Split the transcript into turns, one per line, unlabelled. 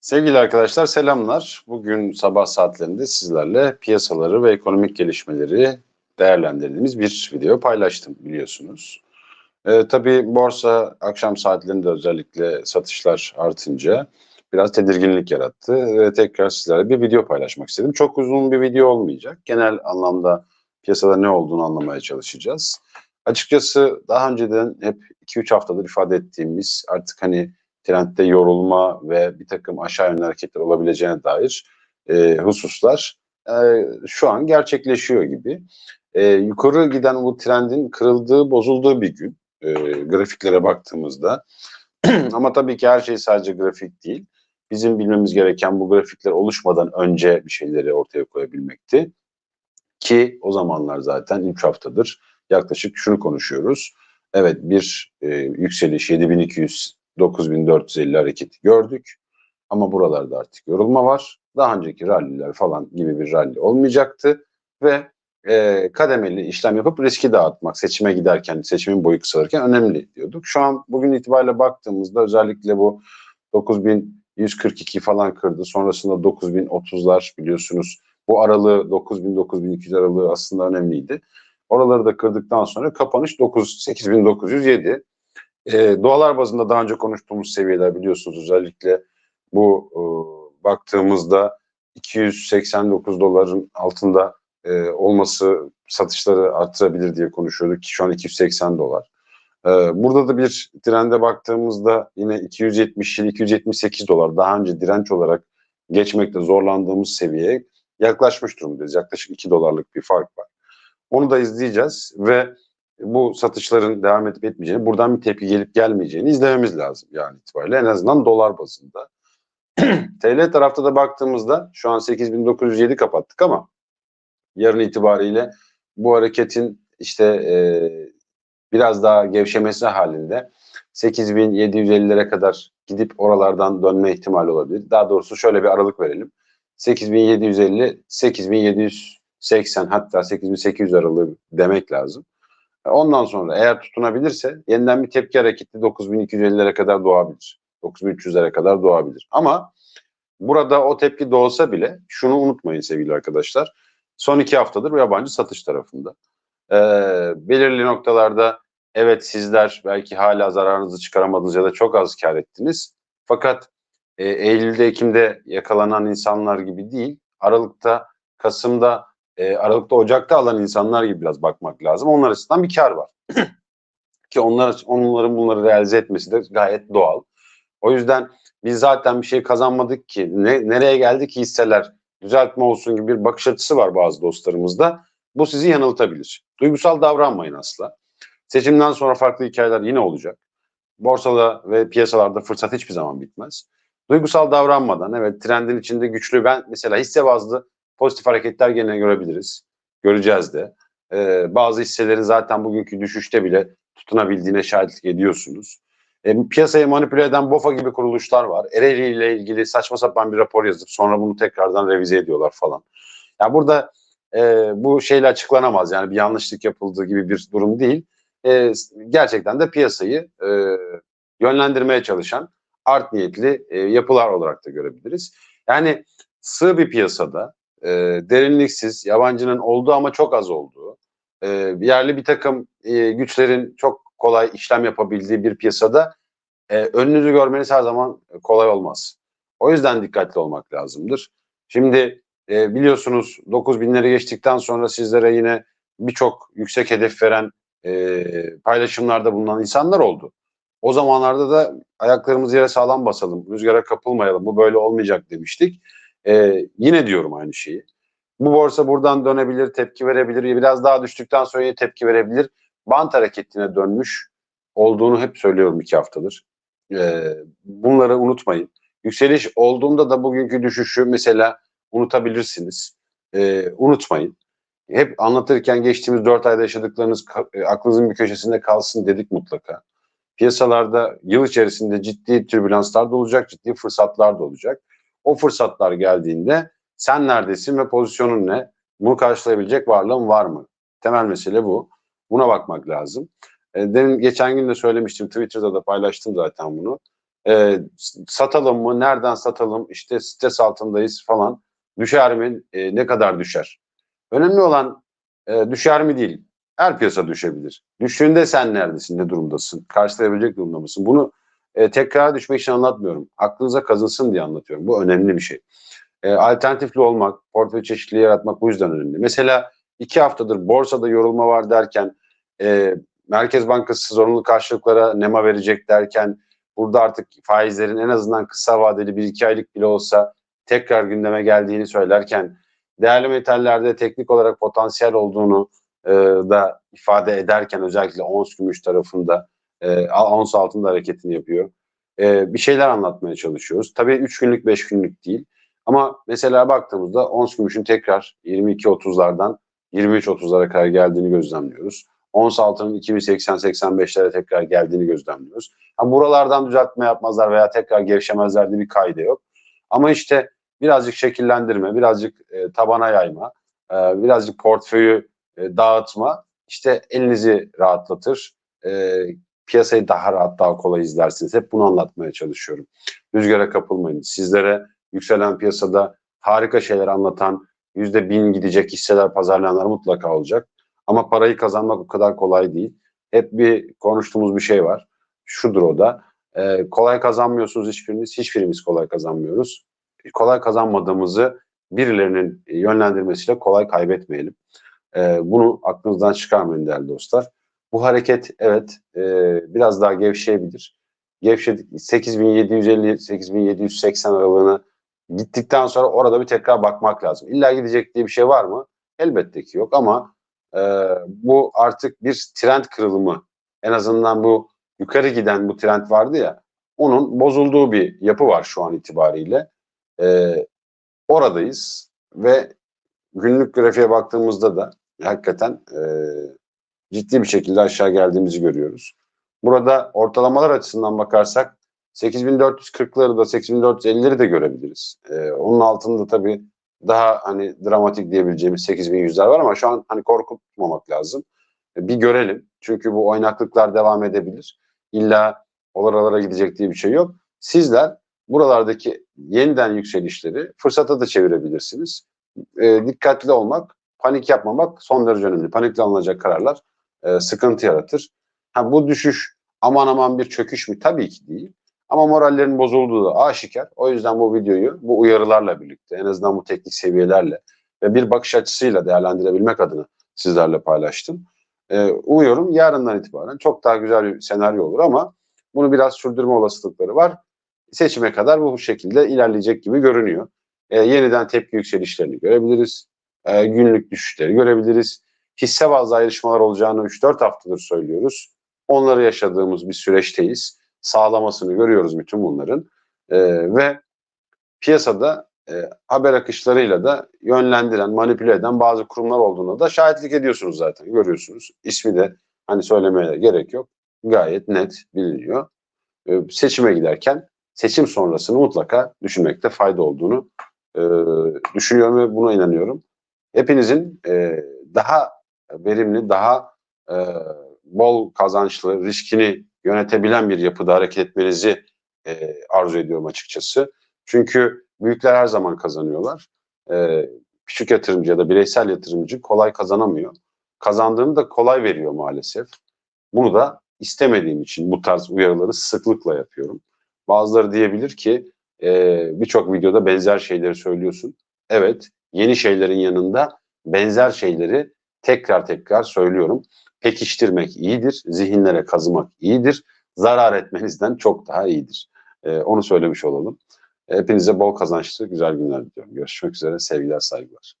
Sevgili arkadaşlar selamlar. Bugün sabah saatlerinde sizlerle piyasaları ve ekonomik gelişmeleri değerlendirdiğimiz bir video paylaştım biliyorsunuz. Ee, tabii borsa akşam saatlerinde özellikle satışlar artınca biraz tedirginlik yarattı ve tekrar sizlerle bir video paylaşmak istedim. Çok uzun bir video olmayacak. Genel anlamda piyasada ne olduğunu anlamaya çalışacağız. Açıkçası daha önceden hep 2-3 haftadır ifade ettiğimiz artık hani trendde yorulma ve bir takım aşağı yönlü hareketler olabileceğine dair e, hususlar e, şu an gerçekleşiyor gibi. E, yukarı giden bu trendin kırıldığı, bozulduğu bir gün e, grafiklere baktığımızda. Ama tabii ki her şey sadece grafik değil. Bizim bilmemiz gereken bu grafikler oluşmadan önce bir şeyleri ortaya koyabilmekti. Ki o zamanlar zaten 3 haftadır yaklaşık şunu konuşuyoruz. Evet bir e, yükseliş 7200 9450 hareketi gördük. Ama buralarda artık yorulma var. Daha önceki ralliler falan gibi bir ralli olmayacaktı. Ve e, kademeli işlem yapıp riski dağıtmak seçime giderken, seçimin boyu kısalırken önemli diyorduk. Şu an bugün itibariyle baktığımızda özellikle bu 9142 falan kırdı. Sonrasında 9030'lar biliyorsunuz. Bu aralığı 9000-9200 aralığı aslında önemliydi. Oraları da kırdıktan sonra kapanış 9 8907. E, dolar bazında daha önce konuştuğumuz seviyeler biliyorsunuz özellikle bu e, baktığımızda 289 doların altında e, olması satışları arttırabilir diye konuşuyorduk ki şu an 280 dolar. E, burada da bir trende baktığımızda yine 277-278 dolar daha önce direnç olarak geçmekte zorlandığımız seviyeye yaklaşmış durumdayız. Yaklaşık 2 dolarlık bir fark var. Onu da izleyeceğiz ve bu satışların devam edip etmeyeceğini, buradan bir tepki gelip gelmeyeceğini izlememiz lazım yani itibariyle en azından dolar bazında. TL tarafta da baktığımızda şu an 8907 kapattık ama yarın itibariyle bu hareketin işte e, biraz daha gevşemesi halinde 8750'lere kadar gidip oralardan dönme ihtimali olabilir. Daha doğrusu şöyle bir aralık verelim. 8750 8780 hatta 8800 aralığı demek lazım. Ondan sonra eğer tutunabilirse yeniden bir tepki hareketi 9250'lere kadar doğabilir. 9300'lere kadar doğabilir. Ama burada o tepki doğsa bile şunu unutmayın sevgili arkadaşlar. Son iki haftadır yabancı satış tarafında. Ee, belirli noktalarda evet sizler belki hala zararınızı çıkaramadınız ya da çok az kar ettiniz. Fakat e, Eylül'de, Ekim'de yakalanan insanlar gibi değil. Aralık'ta, Kasım'da e, Aralık'ta Ocak'ta alan insanlar gibi biraz bakmak lazım. Onlar açısından bir kar var. Ki onlar, onların bunları realize etmesi de gayet doğal. O yüzden biz zaten bir şey kazanmadık ki ne, nereye geldi ki hisseler düzeltme olsun gibi bir bakış açısı var bazı dostlarımızda. Bu sizi yanıltabilir. Duygusal davranmayın asla. Seçimden sonra farklı hikayeler yine olacak. Borsada ve piyasalarda fırsat hiçbir zaman bitmez. Duygusal davranmadan evet trendin içinde güçlü ben mesela hisse bazlı pozitif hareketler gene görebiliriz. Göreceğiz de. Ee, bazı hisselerin zaten bugünkü düşüşte bile tutunabildiğine şahitlik ediyorsunuz. E, piyasayı manipüle eden BOFA gibi kuruluşlar var. Ereğli ile ilgili saçma sapan bir rapor yazıp sonra bunu tekrardan revize ediyorlar falan. Ya yani burada e, bu şeyle açıklanamaz. Yani bir yanlışlık yapıldığı gibi bir durum değil. E, gerçekten de piyasayı e, yönlendirmeye çalışan art niyetli e, yapılar olarak da görebiliriz. Yani sığ bir piyasada e, derinliksiz, yabancının olduğu ama çok az olduğu, e, yerli bir takım e, güçlerin çok kolay işlem yapabildiği bir piyasada e, önünüzü görmeniz her zaman kolay olmaz. O yüzden dikkatli olmak lazımdır. Şimdi e, biliyorsunuz 9000'leri geçtikten sonra sizlere yine birçok yüksek hedef veren e, paylaşımlarda bulunan insanlar oldu. O zamanlarda da ayaklarımızı yere sağlam basalım, rüzgara kapılmayalım, bu böyle olmayacak demiştik. Ee, yine diyorum aynı şeyi. Bu borsa buradan dönebilir, tepki verebilir. Biraz daha düştükten sonra yine tepki verebilir. Bant hareketine dönmüş olduğunu hep söylüyorum iki haftadır. Ee, bunları unutmayın. Yükseliş olduğunda da bugünkü düşüşü mesela unutabilirsiniz. Ee, unutmayın. Hep anlatırken geçtiğimiz dört ayda yaşadıklarınız e, aklınızın bir köşesinde kalsın dedik mutlaka. Piyasalarda yıl içerisinde ciddi türbülanslar da olacak, ciddi fırsatlar da olacak. O fırsatlar geldiğinde sen neredesin ve pozisyonun ne? Bunu karşılayabilecek varlığın var mı? Temel mesele bu. Buna bakmak lazım. E, demin geçen gün de söylemiştim. Twitter'da da paylaştım zaten bunu. e, satalım mı, nereden satalım, işte stres altındayız falan, düşer mi, e, ne kadar düşer? Önemli olan e, düşer mi değil, her piyasa düşebilir. Düştüğünde sen neredesin, ne durumdasın, karşılayabilecek durumda mısın? Bunu e, tekrar düşmek için anlatmıyorum. Aklınıza kazınsın diye anlatıyorum. Bu önemli bir şey. E, alternatifli olmak, portföy çeşitliliği yaratmak bu yüzden önemli. Mesela iki haftadır borsada yorulma var derken, e, Merkez Bankası zorunlu karşılıklara nema verecek derken, burada artık faizlerin en azından kısa vadeli bir iki aylık bile olsa tekrar gündeme geldiğini söylerken, değerli metallerde teknik olarak potansiyel olduğunu e, da ifade ederken özellikle ons gümüş tarafında e, ons altında hareketini yapıyor. E, bir şeyler anlatmaya çalışıyoruz. Tabii 3 günlük 5 günlük değil. Ama mesela baktığımızda ons gümüşün tekrar 22.30'lardan 23.30'lara kadar geldiğini gözlemliyoruz. Ons altının 2080-85'lere tekrar geldiğini gözlemliyoruz. Ha, buralardan düzeltme yapmazlar veya tekrar gevşemezler diye bir kaydı yok. Ama işte birazcık şekillendirme, birazcık e, tabana yayma, e, birazcık portföyü e, dağıtma işte elinizi rahatlatır. E, piyasayı daha rahat, daha kolay izlersiniz. Hep bunu anlatmaya çalışıyorum. Rüzgara kapılmayın. Sizlere yükselen piyasada harika şeyler anlatan yüzde bin gidecek hisseler pazarlayanlar mutlaka olacak. Ama parayı kazanmak o kadar kolay değil. Hep bir konuştuğumuz bir şey var. Şudur o da. E, kolay kazanmıyorsunuz hiçbiriniz. Hiçbirimiz kolay kazanmıyoruz. Kolay kazanmadığımızı birilerinin yönlendirmesiyle kolay kaybetmeyelim. E, bunu aklınızdan çıkarmayın değerli dostlar. Bu hareket evet e, biraz daha gevşeyebilir. Gevşedik 8750-8780 aralığını gittikten sonra orada bir tekrar bakmak lazım. İlla gidecek diye bir şey var mı? Elbette ki yok ama e, bu artık bir trend kırılımı. En azından bu yukarı giden bu trend vardı ya onun bozulduğu bir yapı var şu an itibariyle. E, oradayız ve günlük grafiğe baktığımızda da hakikaten e, ciddi bir şekilde aşağı geldiğimizi görüyoruz. Burada ortalamalar açısından bakarsak 8440'ları da 8450'leri de görebiliriz. Ee, onun altında tabii daha hani dramatik diyebileceğimiz 8100'ler var ama şu an hani korkutmamak lazım. Ee, bir görelim. Çünkü bu oynaklıklar devam edebilir. İlla oralara gidecek diye bir şey yok. Sizler buralardaki yeniden yükselişleri fırsata da çevirebilirsiniz. Ee, dikkatli olmak, panik yapmamak son derece önemli. Panikle alınacak kararlar e, sıkıntı yaratır. Ha, bu düşüş aman aman bir çöküş mü? Tabii ki değil. Ama morallerin bozulduğu da aşikar. O yüzden bu videoyu bu uyarılarla birlikte en azından bu teknik seviyelerle ve bir bakış açısıyla değerlendirebilmek adına sizlerle paylaştım. Ee, umuyorum yarından itibaren çok daha güzel bir senaryo olur ama bunu biraz sürdürme olasılıkları var. Seçime kadar bu şekilde ilerleyecek gibi görünüyor. Ee, yeniden tepki yükselişlerini görebiliriz. Ee, günlük düşüşleri görebiliriz. Hisse bazlı ayrışmalar olacağını 3-4 haftadır söylüyoruz. Onları yaşadığımız bir süreçteyiz sağlamasını görüyoruz bütün bunların. E, ve piyasada e, haber akışlarıyla da yönlendiren, manipüle eden bazı kurumlar olduğuna da şahitlik ediyorsunuz zaten. Görüyorsunuz. İsmi de hani söylemeye gerek yok. Gayet net biliniyor. E, seçime giderken seçim sonrasını mutlaka düşünmekte fayda olduğunu e, düşünüyorum ve buna inanıyorum. Hepinizin e, daha verimli, daha e, bol kazançlı, riskini yönetebilen bir yapıda hareket etmenizi e, arzu ediyorum açıkçası. Çünkü büyükler her zaman kazanıyorlar. E, küçük yatırımcı ya da bireysel yatırımcı kolay kazanamıyor. Kazandığını da kolay veriyor maalesef. Bunu da istemediğim için bu tarz uyarıları sıklıkla yapıyorum. Bazıları diyebilir ki e, birçok videoda benzer şeyleri söylüyorsun. Evet, yeni şeylerin yanında benzer şeyleri tekrar tekrar söylüyorum pekiştirmek iyidir, zihinlere kazımak iyidir, zarar etmenizden çok daha iyidir. Ee, onu söylemiş olalım. Hepinize bol kazançlı güzel günler diliyorum. Görüşmek üzere, sevgiler, saygılar.